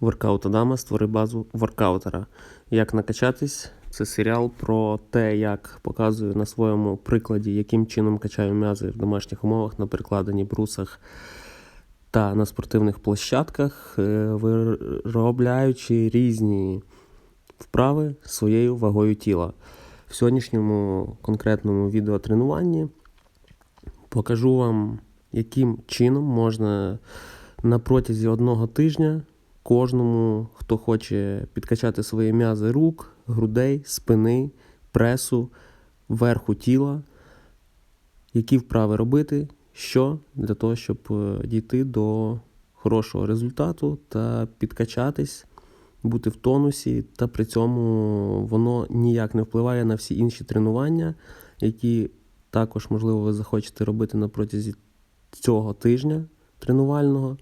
Воркаут Адама створи базу воркаутера. Як накачатись? Це серіал про те, як показую на своєму прикладі, яким чином качаю м'язи в домашніх умовах на перекладенні брусах та на спортивних площадках, е, виробляючи різні вправи своєю вагою тіла. В сьогоднішньому конкретному відеотренуванні покажу вам, яким чином можна на протязі одного тижня кожному, хто хоче підкачати свої м'язи рук, грудей, спини, пресу, верху тіла, які вправи робити, що для того, щоб е, дійти до хорошого результату та підкачатись, бути в тонусі, та при цьому воно ніяк не впливає на всі інші тренування, які також, можливо, ви захочете робити на протязі цього тижня тренувального.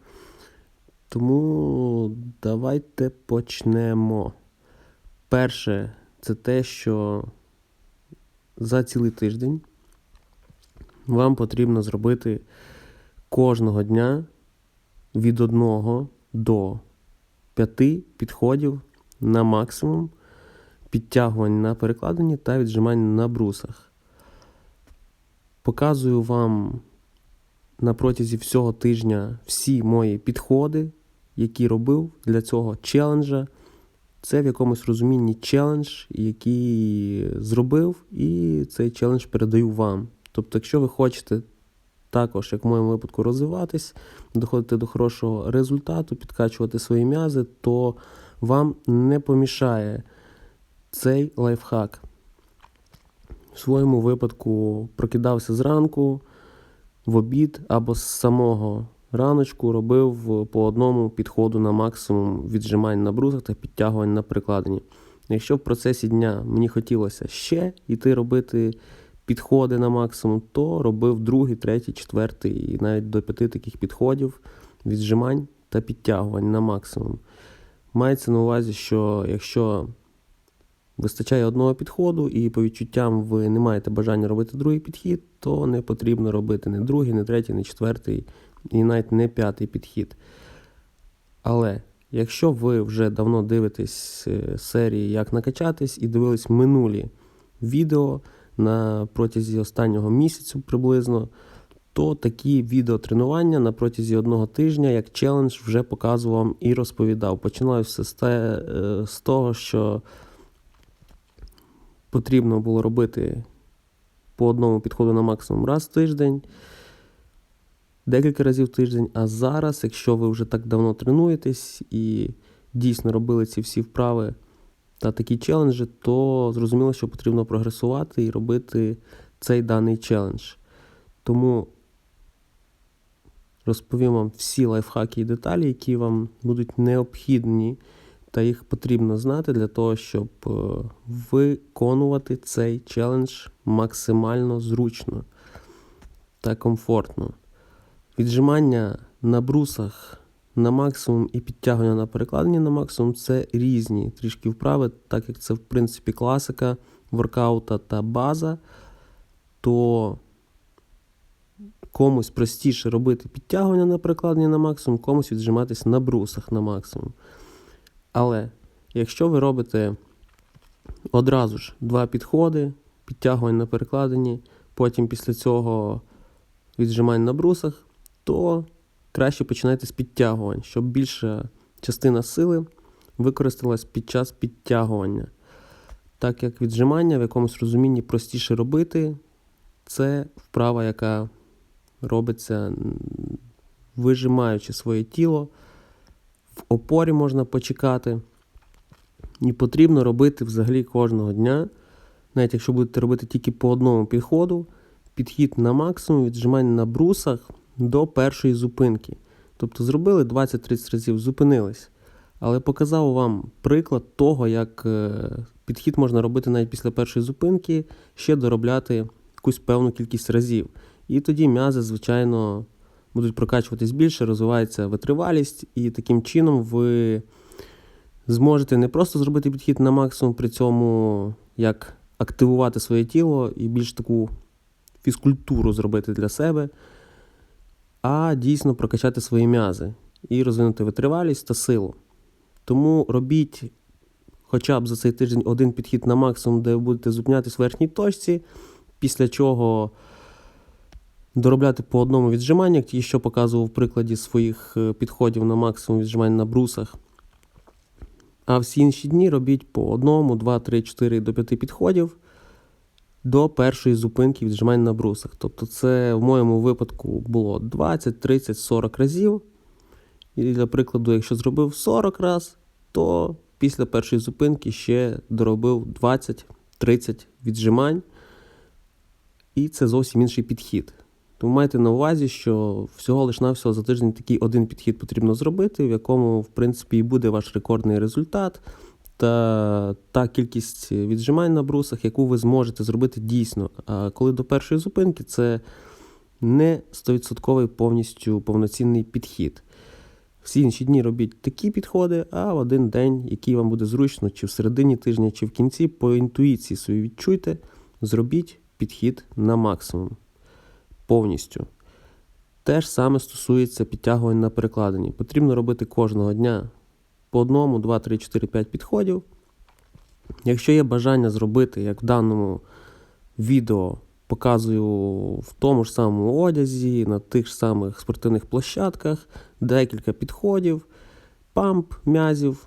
Тому давайте почнемо. Перше, це те, що за цілий тиждень вам потрібно зробити кожного дня від 1 до 5 підходів на максимум підтягувань на перекладині та віджимань на брусах. Показую вам на протязі всього тижня всі мої підходи, які робив для цього челенджа. Це в якомусь розумінні челендж, який зробив, і цей челендж передаю вам. Тобто, якщо ви хочете також, як в моєму випадку, розвиватись, доходити до хорошого результату, підкачувати свої м'язи, то вам не помішає цей лайфхак. В своєму випадку прокидався зранку, в обід або з самого раночку робив по одному підходу на максимум віджимань на брусах та підтягувань на прикладенні. Якщо в процесі дня мені хотілося ще йти робити підходи на максимум, то робив другий, третій, четвертий і навіть до п'яти таких підходів, віджимань та підтягувань на максимум. Мається на увазі, що якщо вистачає одного підходу, і по відчуттям ви не маєте бажання робити другий підхід, то не потрібно робити не другий, не третій, не четвертий і навіть не п'ятий підхід. Але якщо ви вже давно дивитесь е, серії Як накачатись і дивились минулі відео на протязі останнього місяцю приблизно, то такі відеотренування на протязі одного тижня, як челендж, вже показував і розповідав. Починаю все е, з того, що потрібно було робити по одному підходу на максимум раз в тиждень, декілька разів в тиждень. А зараз, якщо ви вже так давно тренуєтесь і дійсно робили ці всі вправи та такі челенджі, то зрозуміло, що потрібно прогресувати і робити цей даний челендж. Тому розповім вам всі лайфхаки і деталі, які вам будуть необхідні та їх потрібно знати для того, щоб е, виконувати цей челендж максимально зручно та комфортно. Віджимання на брусах на максимум і підтягування на перекладенні на максимум це різні трішки вправи, так як це, в принципі, класика воркаута та база, то комусь простіше робити підтягування на перекладенні на максимум, комусь віджиматись на брусах на максимум. Але якщо ви робите одразу ж два підходи, підтягувань на перекладенні, потім після цього віджимань на брусах, то краще починайте з підтягувань, щоб більша частина сили використалась під час підтягування. Так як віджимання в якомусь розумінні простіше робити, це вправа, яка робиться вижимаючи своє тіло в опорі можна почекати. І потрібно робити взагалі кожного дня. Навіть якщо будете робити тільки по одному підходу, підхід на максимум, віджимання на брусах до першої зупинки. Тобто зробили 20-30 разів, зупинились. Але показав вам приклад того, як е, підхід можна робити навіть після першої зупинки, ще доробляти якусь певну кількість разів. І тоді м'язи, звичайно, будуть прокачуватись більше, розвивається витривалість, і таким чином ви зможете не просто зробити підхід на максимум, при цьому як активувати своє тіло і більш таку фізкультуру зробити для себе, а дійсно прокачати свої м'язи і розвинути витривалість та силу. Тому робіть хоча б за цей тиждень один підхід на максимум, де ви будете зупинятись в верхній точці, після чого доробляти по одному віджиманню, як що показував в прикладі своїх е, підходів на максимум віджимань на брусах. А всі інші дні робіть по одному, два, три, чотири до п'яти підходів до першої зупинки віджимань на брусах. Тобто, це в моєму випадку було 20, 30, 40 разів. І для прикладу, якщо зробив 40 разів, то після першої зупинки ще доробив 20-30 віджимань. І це зовсім інший підхід. Тому майте на увазі, що всього лиш навсього за тиждень такий один підхід потрібно зробити, в якому, в принципі, і буде ваш рекордний результат та та кількість віджимань на брусах, яку ви зможете зробити дійсно. А коли до першої зупинки, це не 100% повністю повноцінний підхід. Всі інші дні робіть такі підходи, а в один день, який вам буде зручно, чи в середині тижня, чи в кінці, по інтуїції свої відчуйте, зробіть підхід на максимум повністю. Те ж саме стосується підтягувань на перекладині. Потрібно робити кожного дня по одному, 2, 3, 4, 5 підходів. Якщо є бажання зробити, як в даному відео показую в тому ж самому одязі, на тих ж самих спортивних площадках, декілька підходів, памп, м'язів.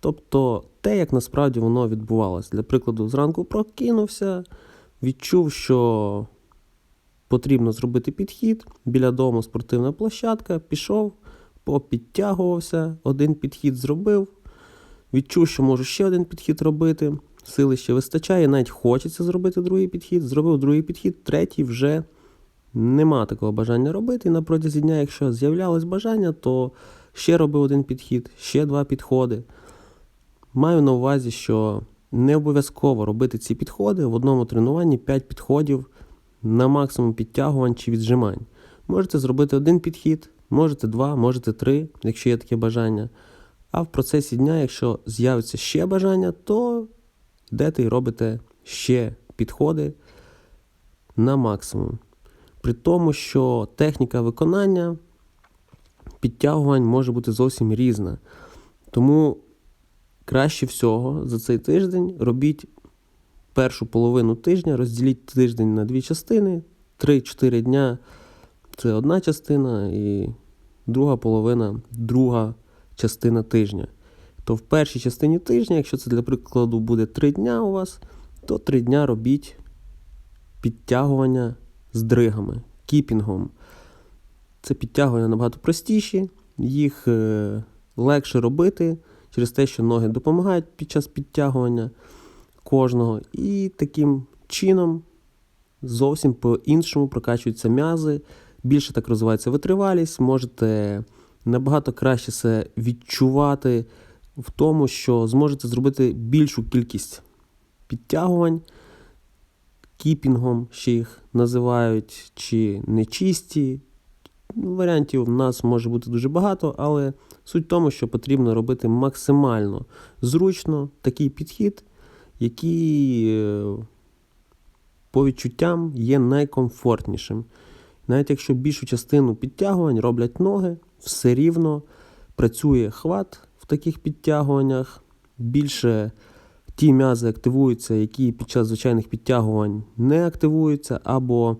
Тобто те, як насправді воно відбувалося. Для прикладу, зранку прокинувся, відчув, що потрібно зробити підхід. Біля дому спортивна площадка, пішов, попідтягувався, один підхід зробив. Відчув, що можу ще один підхід робити. Сили ще вистачає, навіть хочеться зробити другий підхід. Зробив другий підхід, третій вже нема такого бажання робити. І на протязі дня, якщо з'являлось бажання, то ще робив один підхід, ще два підходи. Маю на увазі, що не обов'язково робити ці підходи в одному тренуванні 5 підходів на максимум підтягувань чи віджимань. Можете зробити один підхід, можете два, можете три, якщо є таке бажання. А в процесі дня, якщо з'явиться ще бажання, то йдете і робите ще підходи на максимум. При тому, що техніка виконання підтягувань може бути зовсім різна. Тому краще всього за цей тиждень робіть першу половину тижня, розділіть тиждень на дві частини. 3-4 дня це одна частина, і друга половина друга частина тижня. То в першій частині тижня, якщо це для прикладу буде 3 дня у вас, то 3 дня робіть підтягування з дригами, кіпінгом. Це підтягування набагато простіші, їх е, легше робити через те, що ноги допомагають під час підтягування кожного. І таким чином зовсім по-іншому прокачуються м'язи, більше так розвивається витривалість, можете набагато краще себе відчувати в тому, що зможете зробити більшу кількість підтягувань. Кіпінгом ще їх називають, чи нечисті. Варіантів в нас може бути дуже багато, але суть в тому, що потрібно робити максимально зручно такий підхід, який е, по відчуттям є найкомфортнішим. Навіть якщо більшу частину підтягувань роблять ноги, все рівно працює хват в таких підтягуваннях. Більше ті м'язи активуються, які під час звичайних підтягувань не активуються, або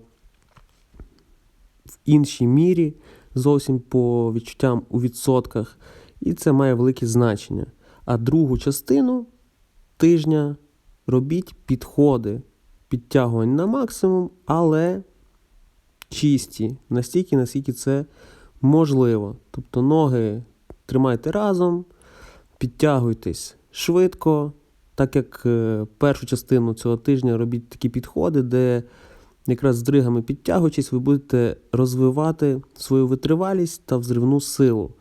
в іншій мірі, зовсім по відчуттям у відсотках. І це має велике значення. А другу частину тижня робіть підходи підтягувань на максимум, але чисті, настільки, наскільки це можливо. Тобто ноги тримайте разом, підтягуйтесь швидко, так як е, першу частину цього тижня робіть такі підходи, де якраз з дригами підтягуючись, ви будете розвивати свою витривалість та взривну силу.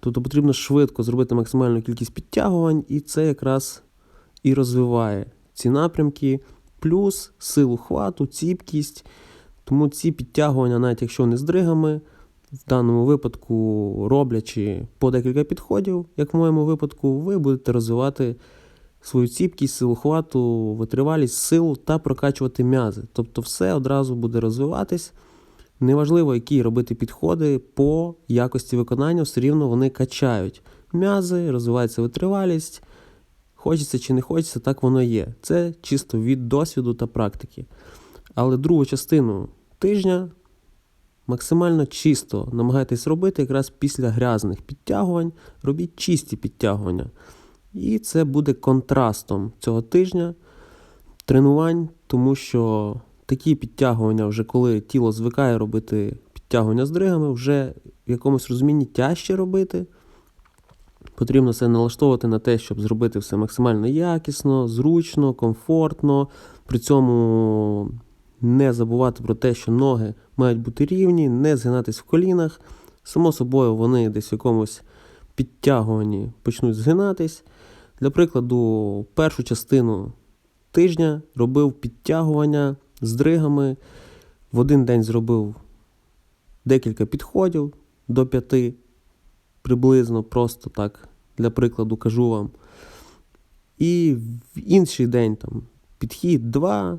Тобто потрібно швидко зробити максимальну кількість підтягувань, і це якраз і розвиває ці напрямки, плюс силу хвату, ціпкість. Тому ці підтягування, навіть якщо не з дригами, в даному випадку, роблячи по декілька підходів, як в моєму випадку, ви будете розвивати свою ціпкість, силу хвату, витривалість, силу та прокачувати м'язи. Тобто все одразу буде розвиватись. Неважливо, які робити підходи по якості виконання, все рівно вони качають. м'язи, розвивається витривалість. Хочеться чи не хочеться, так воно є. Це чисто від досвіду та практики. Але другу частину тижня максимально чисто намагайтесь робити якраз після грязних підтягувань, робіть чисті підтягування. І це буде контрастом цього тижня тренувань, тому що такі підтягування, вже коли тіло звикає робити підтягування з дригами, вже в якомусь розумінні тяжче робити. Потрібно це налаштовувати на те, щоб зробити все максимально якісно, зручно, комфортно. При цьому не забувати про те, що ноги мають бути рівні, не згинатись в колінах. Само собою, вони десь в якомусь підтягуванні почнуть згинатись. Для прикладу, першу частину тижня робив підтягування з дригами. В один день зробив декілька підходів до п'яти, приблизно, просто так, для прикладу, кажу вам. І в інший день там підхід 2.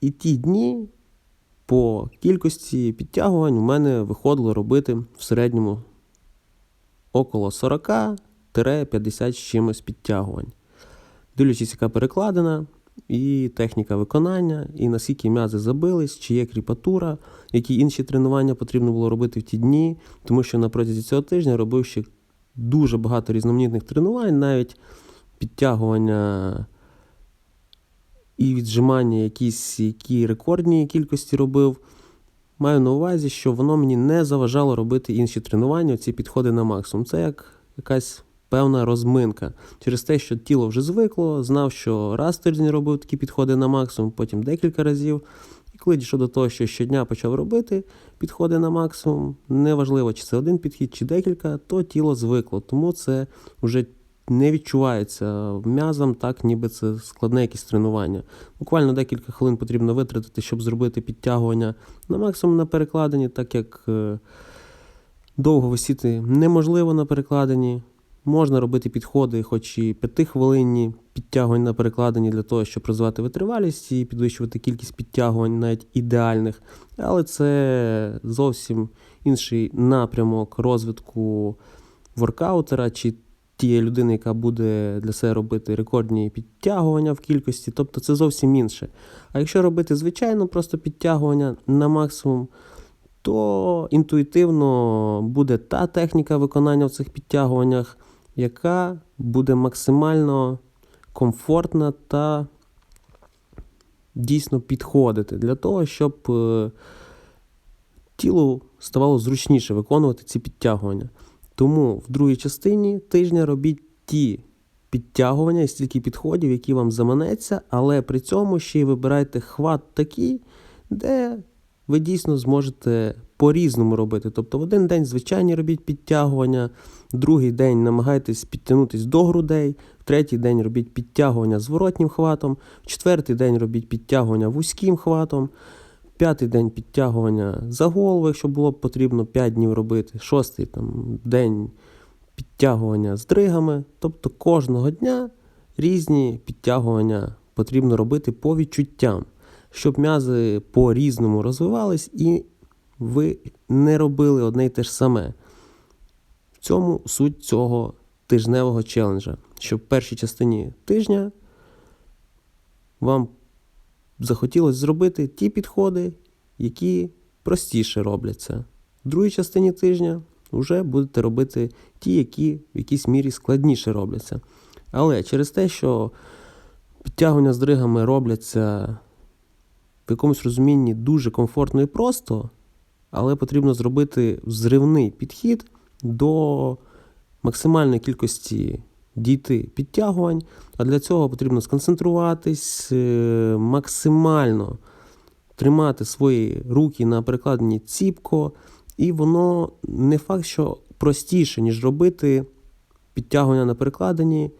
І ті дні по кількості підтягувань у мене виходило робити в середньому около 40-50 з чимось підтягувань. Дивлячись, яка перекладина, і техніка виконання, і наскільки м'язи забились, чи є кріпатура, які інші тренування потрібно було робити в ті дні, тому що на протязі цього тижня робив ще дуже багато різноманітних тренувань, навіть підтягування і віджимання якісь які рекордні кількості робив. Маю на увазі, що воно мені не заважало робити інші тренування, ці підходи на максимум. Це як якась певна розминка. Через те, що тіло вже звикло, знав, що раз тиждень робив такі підходи на максимум, потім декілька разів. І коли дійшов до того, що щодня почав робити підходи на максимум, неважливо, чи це один підхід, чи декілька, то тіло звикло. Тому це вже не відчувається м'язом, так ніби це складне якесь тренування. Буквально декілька хвилин потрібно витратити, щоб зробити підтягування на максимум на перекладині, так як е, довго висіти неможливо на перекладині. Можна робити підходи, хоч і п'ятихвилинні підтягувань на перекладині для того, щоб розвивати витривалість і підвищувати кількість підтягувань, навіть ідеальних. Але це зовсім інший напрямок розвитку воркаутера чи тієї людини, яка буде для себе робити рекордні підтягування в кількості, тобто це зовсім інше. А якщо робити звичайно просто підтягування на максимум, то інтуїтивно буде та техніка виконання в цих підтягуваннях, яка буде максимально комфортна та дійсно підходити для того, щоб е, тілу ставало зручніше виконувати ці підтягування. Тому в другій частині тижня робіть ті підтягування і стільки підходів, які вам заманеться, але при цьому ще й вибирайте хват такий, де ви дійсно зможете по-різному робити. Тобто в один день звичайні робіть підтягування, другий день намагайтесь підтягнутися до грудей, в третій день робіть підтягування зворотнім хватом, в четвертий день робіть підтягування вузьким хватом. П'ятий день підтягування за голову, якщо було б потрібно 5 днів робити, шостий там, день підтягування з дригами. Тобто кожного дня різні підтягування потрібно робити по відчуттям, щоб м'язи по-різному розвивались і ви не робили одне й те ж саме. В цьому суть цього тижневого челенджа, що в першій частині тижня вам захотілося зробити ті підходи, які простіше робляться. В другій частині тижня вже будете робити ті, які в якійсь мірі складніше робляться. Але через те, що підтягування з дригами робляться в якомусь розумінні дуже комфортно і просто, але потрібно зробити взривний підхід до максимальної кількості дійти підтягувань, а для цього потрібно сконцентруватись е, максимально тримати свої руки на перекладенні ціпко, і воно не факт, що простіше, ніж робити підтягування на перекладенні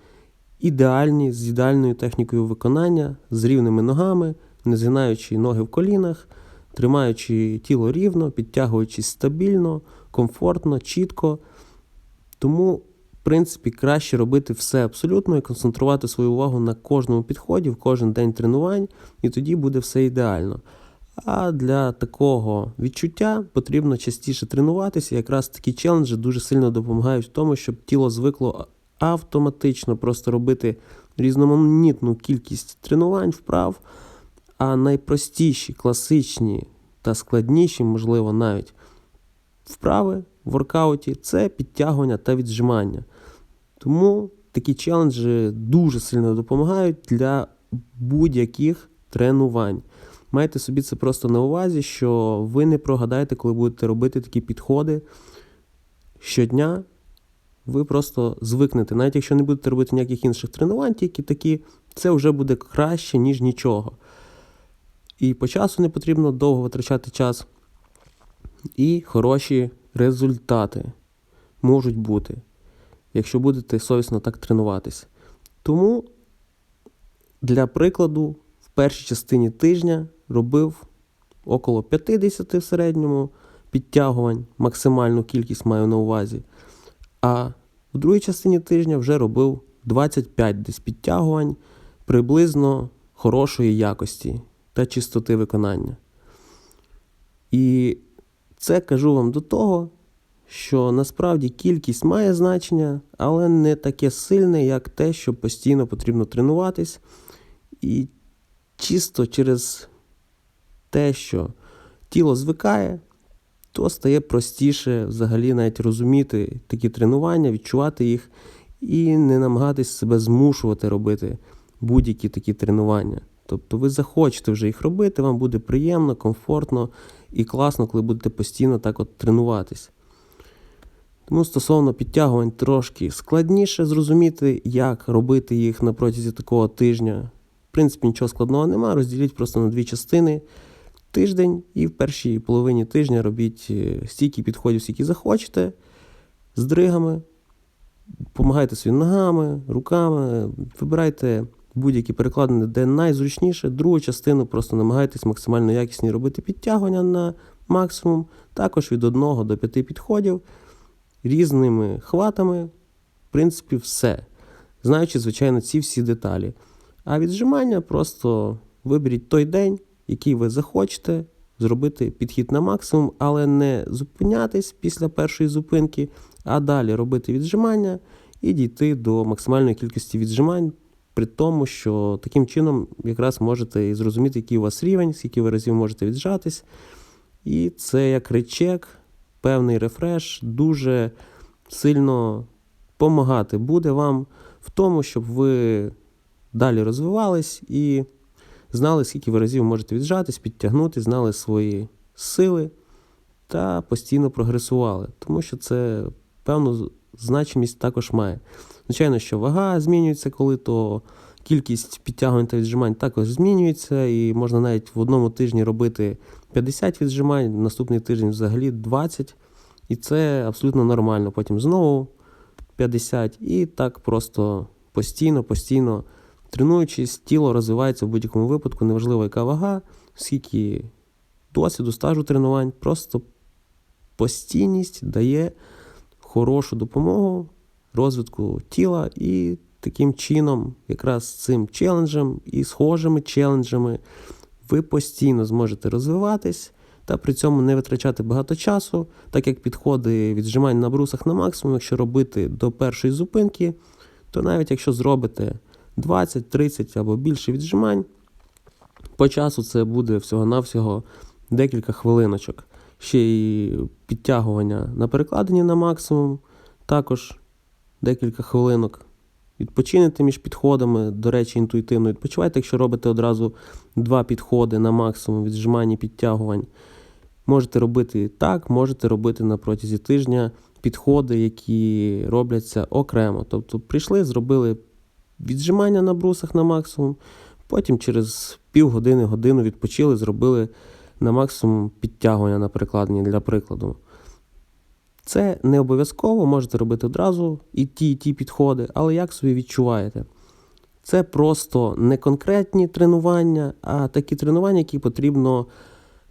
ідеальні з ідеальною технікою виконання, з рівними ногами, не згинаючи ноги в колінах, тримаючи тіло рівно, підтягуючись стабільно, комфортно, чітко. Тому принципі, краще робити все абсолютно і концентрувати свою увагу на кожному підході, в кожен день тренувань, і тоді буде все ідеально. А для такого відчуття потрібно частіше тренуватися. Якраз такі челенджі дуже сильно допомагають в тому, щоб тіло звикло автоматично просто робити різноманітну кількість тренувань, вправ, а найпростіші, класичні та складніші, можливо, навіть вправи в воркауті це підтягування та віджимання. Тому такі челенджі дуже сильно допомагають для будь-яких тренувань. Майте собі це просто на увазі, що ви не прогадаєте, коли будете робити такі підходи щодня. Ви просто звикнете. Навіть якщо не будете робити ніяких інших тренувань, тільки такі, це вже буде краще, ніж нічого. І по часу не потрібно довго витрачати час. І хороші результати можуть бути, якщо будете совісно так тренуватися. Тому, для прикладу, в першій частині тижня робив около 50 в середньому підтягувань, максимальну кількість маю на увазі. А в другій частині тижня вже робив 25 десь підтягувань приблизно хорошої якості та чистоти виконання. І це кажу вам до того, що насправді кількість має значення, але не таке сильне, як те, що постійно потрібно тренуватись. І чисто через те, що тіло звикає, то стає простіше взагалі навіть розуміти такі тренування, відчувати їх і не намагатись себе змушувати робити будь-які такі тренування. Тобто ви захочете вже їх робити, вам буде приємно, комфортно і класно, коли будете постійно так от тренуватись. Тому стосовно підтягувань трошки складніше зрозуміти, як робити їх на протязі такого тижня. В принципі, нічого складного немає, розділіть просто на дві частини тиждень, і в першій половині тижня робіть е, стільки підходів, скільки захочете, з дригами, допомагайте своїм ногами, руками, вибирайте будь-які перекладини, де найзручніше. Другу частину просто намагайтесь максимально якісні робити підтягування на максимум, також від 1 до 5 підходів, різними хватами, в принципі, все. Знаючи, звичайно, ці всі деталі. А віджимання просто виберіть той день, який ви захочете, зробити підхід на максимум, але не зупинятись після першої зупинки, а далі робити віджимання і дійти до максимальної кількості віджимань, при тому, що таким чином якраз можете і зрозуміти, який у вас рівень, скільки ви разів можете віджатись. І це як речек, певний рефреш, дуже сильно допомагати буде вам в тому, щоб ви далі розвивались і знали, скільки ви разів можете віджатись, підтягнути, знали свої сили та постійно прогресували. Тому що це певну значимість також має. Звичайно, що вага змінюється, коли то кількість підтягувань та віджимань також змінюється, і можна навіть в одному тижні робити 50 віджимань, наступний тиждень взагалі 20. І це абсолютно нормально. Потім знову 50. І так просто постійно, постійно тренуючись, тіло розвивається в будь-якому випадку, неважливо, яка вага, скільки досвіду, стажу тренувань, просто постійність дає хорошу допомогу розвитку тіла і таким чином, якраз цим челенджем і схожими челенджами, ви постійно зможете розвиватись та при цьому не витрачати багато часу, так як підходи віджимань на брусах на максимум, якщо робити до першої зупинки, то навіть якщо зробите 20, 30 або більше віджимань, по часу це буде всього-навсього декілька хвилиночок. Ще й підтягування на перекладині на максимум, також декілька хвилинок. Відпочинете між підходами, до речі, інтуїтивно відпочивайте, якщо робите одразу два підходи на максимум віджимань і підтягувань. Можете робити так, можете робити на протязі тижня підходи, які робляться окремо. Тобто прийшли, зробили віджимання на брусах на максимум, потім через півгодини, годину відпочили, зробили на максимум підтягування на перекладині для прикладу. Це не обов'язково, можете робити одразу і ті, і ті підходи, але як собі відчуваєте? Це просто не конкретні тренування, а такі тренування, які потрібно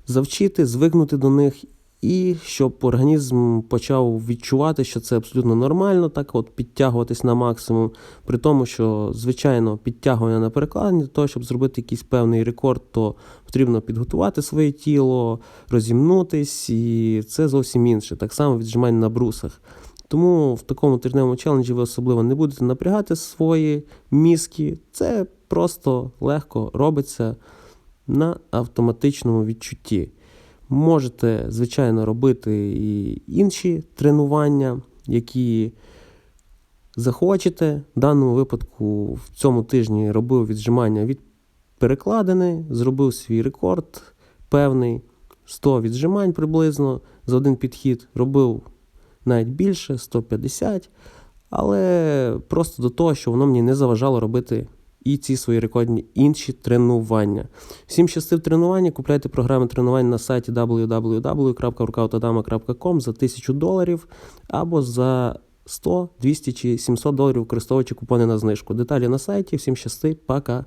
завчити, звикнути до них І щоб організм почав відчувати, що це абсолютно нормально, так от підтягуватись на максимум, при тому, що, звичайно, підтягування на перекладині, для того, щоб зробити якийсь певний рекорд, то потрібно підготувати своє тіло, розімнутись, і це зовсім інше. Так само віджимання на брусах. Тому в такому тижневому челенджі ви особливо не будете напрягати свої мізки. Це просто легко робиться на автоматичному відчутті. Можете, звичайно, робити і інші тренування, які захочете. В даному випадку в цьому тижні робив віджимання від перекладини, зробив свій рекорд певний 100 віджимань приблизно за один підхід. Робив навіть більше 150, але просто до того, що воно мені не заважало робити і ці свої рекордні інші тренування. Всім щастив тренування, купляйте програми тренувань на сайті www.workoutadama.com за 1000 доларів або за 100, 200 чи 700 доларів, використовуючи купони на знижку. Деталі на сайті. Всім щасти, пока!